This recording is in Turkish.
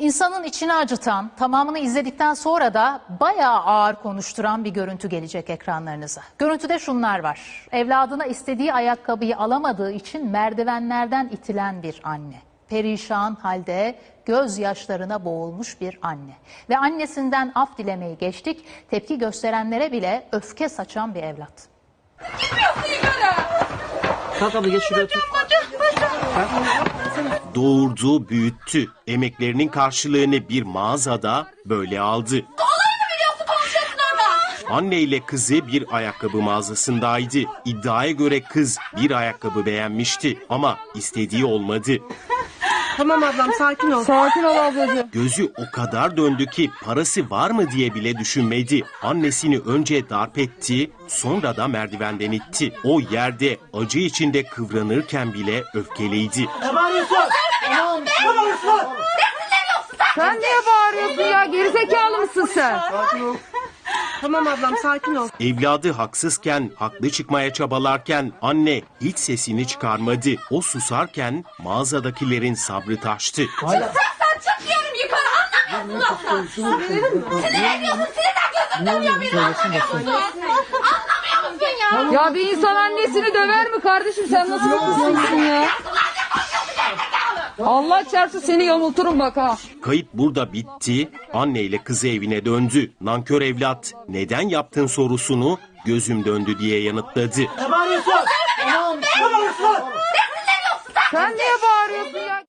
İnsanın içini acıtan, tamamını izledikten sonra da bayağı ağır konuşturan bir görüntü gelecek ekranlarınıza. Görüntüde şunlar var. Evladına istediği ayakkabıyı alamadığı için merdivenlerden itilen bir anne. Perişan halde gözyaşlarına boğulmuş bir anne. Ve annesinden af dilemeyi geçtik, tepki gösterenlere bile öfke saçan bir evlat. Kalk abla geç şuraya otur. Doğurdu, büyüttü. Emeklerinin karşılığını bir mağazada böyle aldı. Anne ile kızı bir ayakkabı mağazasındaydı. İddiaya göre kız bir ayakkabı beğenmişti ama istediği olmadı. Tamam ablam sakin ol. Sakin ol ablacığım. Gözü o kadar döndü ki parası var mı diye bile düşünmedi. Annesini önce darp etti, sonra da merdivenden itti. O yerde acı içinde kıvranırken bile öfkeliydi. Sen niye bağırıyorsun ya? Gerizekalı mısın sen? Tamam ablam sakin ol. Evladı haksızken, haklı çıkmaya çabalarken anne hiç sesini çıkarmadı. O susarken mağazadakilerin sabrı taştı. Sen çık diyorum yukarı anlamıyorsun lafı. Sinir ediyorsun sinirden gözüm dönüyor bir anlamıyor musun? Anlamıyor musun ya? Ya bir insan annesini döver mi kardeşim? Sen nasıl kızsın ya? Allah çarpsın seni yamulturum bak ha. Kayıp burada bitti. Anne ile kızı evine döndü. Nankör evlat neden yaptın sorusunu gözüm döndü diye yanıtladı. Sen niye bağırıyorsun ya?